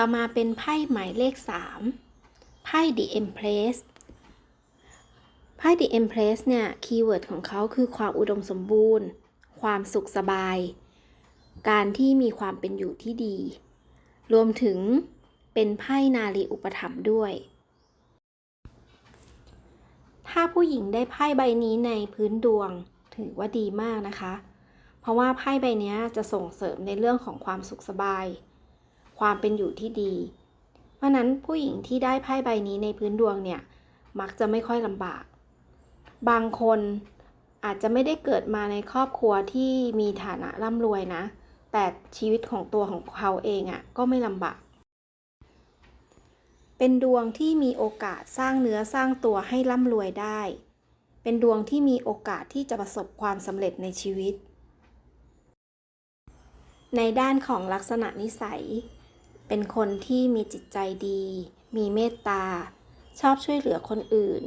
ต่อมาเป็นไพ่หมายเลข 3 ไพ่ The Empress ไพ่ The Empress เนี่ย คีย์เวิร์ดของเขาคือความอุดมสมบูรณ์ ความสุขสบาย การที่มีความเป็นอยู่ที่ดี รวมถึงเป็นไพ่นารีอุปถัมภ์ด้วย ถ้าผู้หญิงได้ไพ่ใบนี้ในพื้นดวงถือว่าดีมากนะคะ เพราะว่าไพ่ใบนี้จะส่งเสริมในเรื่องของความสุขสบาย ความเป็นอยู่ที่ดี เพราะนั้นผู้หญิงที่ได้ไพ่ใบนี้ในพื้นดวงเนี่ย มักจะไม่ค่อยลำบาก บางคนอาจจะไม่ได้เกิดมาในครอบครัวที่มีฐานะร่ำรวยนะ แต่ชีวิตของตัวของเขาเองอะ่ะก็ไม่ลำบาก เป็นดวงที่มีโอกาสสร้างเนื้อสร้างตัวให้ร่ำรวยได้ เป็นดวงที่มีโอกาสที่จะประสบความสำเร็จในชีวิต ในด้านของลักษณะนิสัย เป็นคนที่มีจิตใจดี มีเมตตา ชอบช่วยเหลือคนอื่น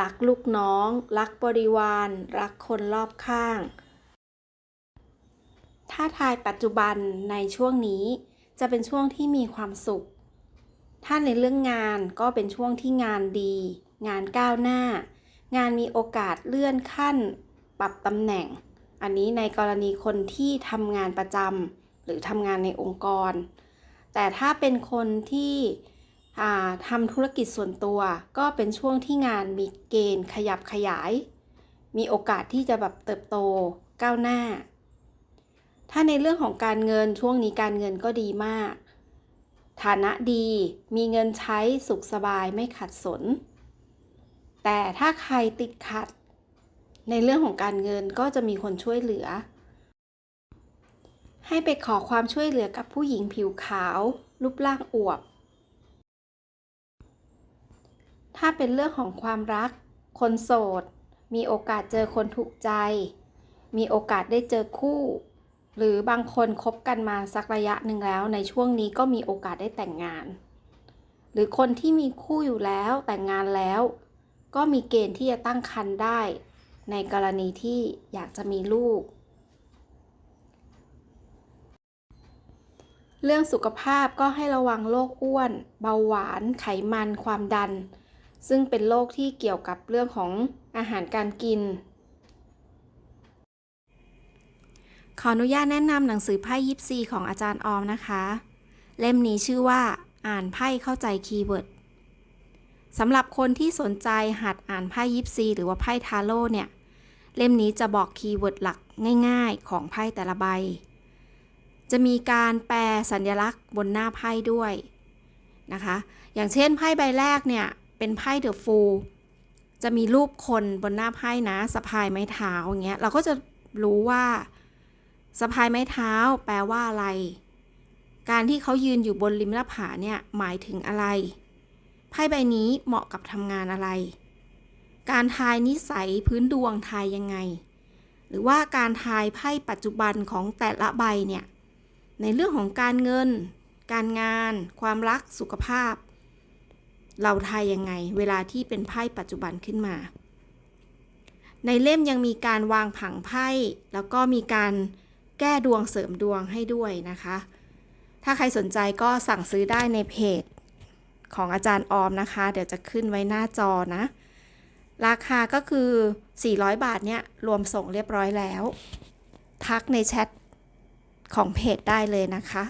รักลูกน้อง รักบริวาร รักคนรอบข้าง ถ้าทายปัจจุบันในช่วงนี้จะเป็นช่วงที่มีความสุข ถ้าในเรื่องงานก็เป็นช่วงที่งานดี งานก้าวหน้า งานมีโอกาสเลื่อนขั้น ปรับตำแหน่ง อันนี้ในกรณีคนที่ทำงานประจำหรือทำงานในองค์กร แต่ถ้าเป็นคนที่ทำธุรกิจส่วนตัว ก็เป็นช่วงที่งานมีเกณฑ์ขยับขยาย มีโอกาสที่จะแบบเติบโตก้าวหน้า ถ้าในเรื่องของการเงินช่วงนี้การเงินก็ดีมาก ฐานะดีมีเงินใช้สุขสบายไม่ขัดสน แต่ถ้าใครติดขัด ในเรื่องของการเงินก็จะมีคนช่วยเหลือ ให้ไปขอความช่วยเหลือกับผู้หญิงผิวขาว รูปร่างอวบ ถ้าเป็นเรื่องของความรัก คนโสด มีโอกาสเจอคนถูกใจ มีโอกาสได้เจอคู่ หรือบางคนคบกันมาสักระยะหนึ่งแล้วในช่วงนี้ก็มีโอกาสได้แต่งงาน หรือคนที่มีคู่อยู่แล้วแต่งงานแล้ว ก็มีเกณฑ์ที่จะตั้งครรภ์ได้ ในกรณีที่อยากจะมีลูก เรื่องสุขภาพก็ให้ระวังโรคอ้วน เบาหวาน ไขมัน ความดัน ซึ่งเป็นโรคที่เกี่ยวกับเรื่องของอาหารการกิน ขออนุญาตแนะนำหนังสือไพ่ยิปซีของอาจารย์ออมนะคะ เล่มนี้ชื่อว่าอ่านไพ่เข้าใจคีย์เวิร์ดสำหรับคนที่สนใจหัดอ่านไพ่ยิปซีหรือว่าไพ่ทาโร่เนี่ย เล่มนี้จะบอกคีย์เวิร์ดหลักง่าย ๆ ของไพ่แต่ละใบ จะมีการแปลสัญลักษณ์บนหน้าไพ่ด้วยนะคะ อย่างเช่นไพ่ใบแรกเนี่ย เป็นไพ่เดอะฟูลจะมีรูปคนบนหน้าไพ่นะสะพายไม้เท้าอย่างเงี้ยเราก็จะรู้ว่าสะพายไม้เท้าแปลว่าอะไร การที่เขายืนอยู่บนริมหน้าผาเนี่ยหมายถึงอะไร ไพ่ใบนี้เหมาะกับทำงานอะไร การทายนิสัยพื้นดวงทายยังไง หรือว่าการทายไพ่ปัจจุบันของแต่ละใบเนี่ย ในเรื่องของการเงิน การงาน ความรักสุขภาพ เราทายยังไง เวลาที่เป็นไพ่ปัจจุบันขึ้นมา ในเล่มยังมีการวางผังไพ่ แล้วก็มีการแก้ดวงเสริมดวงให้ด้วยนะคะ ถ้าใครสนใจก็สั่งซื้อได้ในเพจของอาจารย์ออมนะคะ เดี๋ยวจะขึ้นไว้หน้าจอนะ ราคาก็คือ 400 บาทเนี่ยรวมส่งเรียบร้อยแล้ว ทักในแชท ของเพจได้เลยนะคะ